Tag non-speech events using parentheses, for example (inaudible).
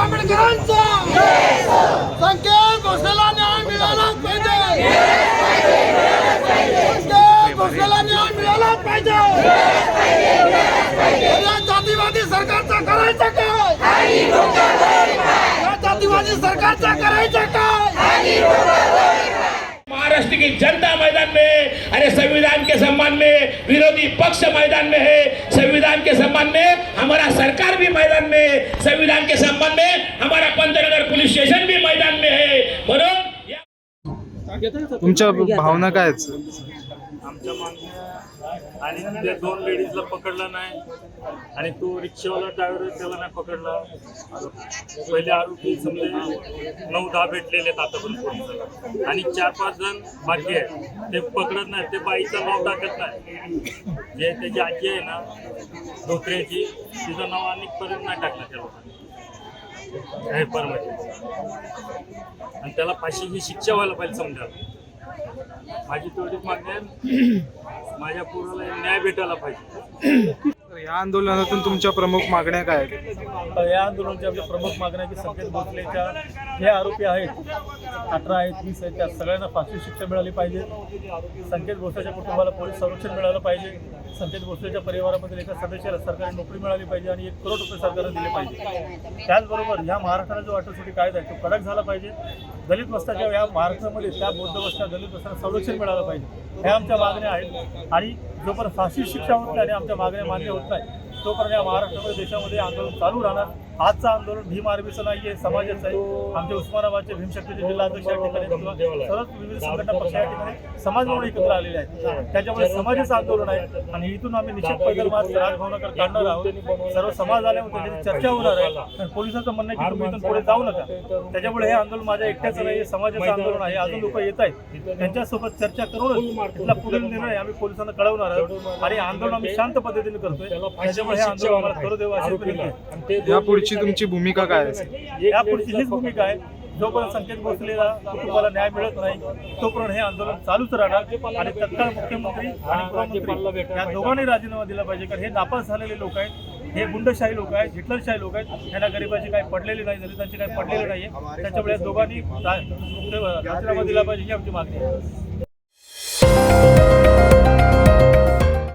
बाबासाहेब आंबेडकरांचा संकेत घोषणेला न्याय मिळालाच पाहिजे. घोषणेला न्याय मिळालाच पाहिजे. महाराष्ट्र की जनता मैदान में अरे संविधान के सम्मान में विरोधी पक्ष मैदान में है। संविधान के सम्मान में हमारा सरकार भी मैदान में संविधान के सम्मान में हमारा पंतनगर पुलिस स्टेशन भी मैदान में है म्हणून या- तुमच्या भावना काय आहेत? आमच्या मागण्या आणि त्या दोन लेडीजला पकडलं नाही आणि तो रिक्षावाला ड्रायव्हर त्याला नाही पकडला. पहिले आरोपी समजे नऊ दहा भेटलेले आहेत आतापर्यंत पोलिसाला. आणि चार पाच जण बाकी आहेत. ते पकडत नाही ते बाईचं नाव टाकत नाही. जे त्याची आजी आहे ना धोत्र्याची तिचं नाव अनेकपर्यंत नाही टाकलं त्या लोकांनी. आणि त्याला फाशी ही शिक्षा व्हायला पाहिजे समजा. माझी तेवढीच मागणी आहे. (clears throat) माझ्या पोराला न्याय भेटायला पाहिजे. या आंदोलनातून तुमच्या प्रमुख मागण्या काय आहेत? या आंदोलनाच्या आमच्या प्रमुख मागण्या की संकेत भोसलेच्या हे आरोपी आहेत अठरा आहेत वीस आहेत त्या सगळ्यांना फाशी शिक्षा मिळाली पाहिजे. संकेत भोसलेच्या कुटुंबाला पोलीस संरक्षण मिळालं पाहिजे. संकेत भोसलेच्या परिवारामधील एका सदस्याला सरकारी नोकरी मिळाली पाहिजे आणि एक करोड रुपये सरकारने दिले पाहिजे. त्याचबरोबर ह्या महाराष्ट्राला जो अटकसुटी कायदा आहे तो कडक झाला पाहिजे. दलित वस्ताच्या या महाराष्ट्रामध्ये त्या बौद्ध वस्त्या दलित वस्त्यांना संरक्षण मिळालं पाहिजे. ह्या आमच्या मागण्या आहेत. आणि जोपर्यंत फाशी शिक्षा होत नाही आणि आमच्या मागण्या मान्य होत नाही तोपर्यंत या महाराष्ट्रामध्ये देशामध्ये आंदोलन चालू राहणार. आजचं आंदोलन भीम आर्मीचं नाही आहे समाजाचं आहे. आमचे उस्मानाबादचे भीमशक्तीचे जिल्हाध्यक्ष या ठिकाणी सर्वच विविध संघटना पक्ष या ठिकाणी समाज म्हणून एकत्र आलेले आहेत. त्याच्यामुळे समाजाचं आंदोलन आहे आणि इथून आम्ही निश्चित पैदल मार्च राजभवनाकडे काढणार आहोत. सर्व समाज आल्यामुळे त्याची चर्चा होणार आहे. पोलिसांचं म्हणणं आहे की तुम्ही इथून पुढे जाऊ नका. त्याच्यामुळे हे आंदोलन माझ्या एकट्याचं नाही समाजाचं आंदोलन आहे. अजून लोक येत आहेत. त्यांच्यासोबत चर्चा करूनच तिथला पुढील निर्णय आम्ही पोलिसांना कळवणार आहोत. आणि आंदोलन आम्ही शांत पद्धतीने करतोय. त्याच्यामुळे हे आंदोलन आम्हाला करू देऊ अशी विनंती आहे. यापुढची तुमची भूमिका काय आहे? यापुढची हीच भूमिका आहे. जोपर्यंत संकेत भोसलेला कुटुंबाला न्याय मिळत नाही तोपर्यंत हे आंदोलन चालूच राहणार. आणि तत्काळ मुख्यमंत्री आणि गृहमंत्री या दोघांनी राजीनामा दिला पाहिजे. कारण हे नापास झालेले लोक आहेत. हे गुंडशाही लोक आहेत हिटलरशाही लोक आहेत. यांना गरिबाची काही पडलेली नाही दलितांची काही पडलेली नाहीये. त्याच्यामुळे या दोघांनी रा- राजीनामा दिला पाहिजे ही आमची मागणी आहे.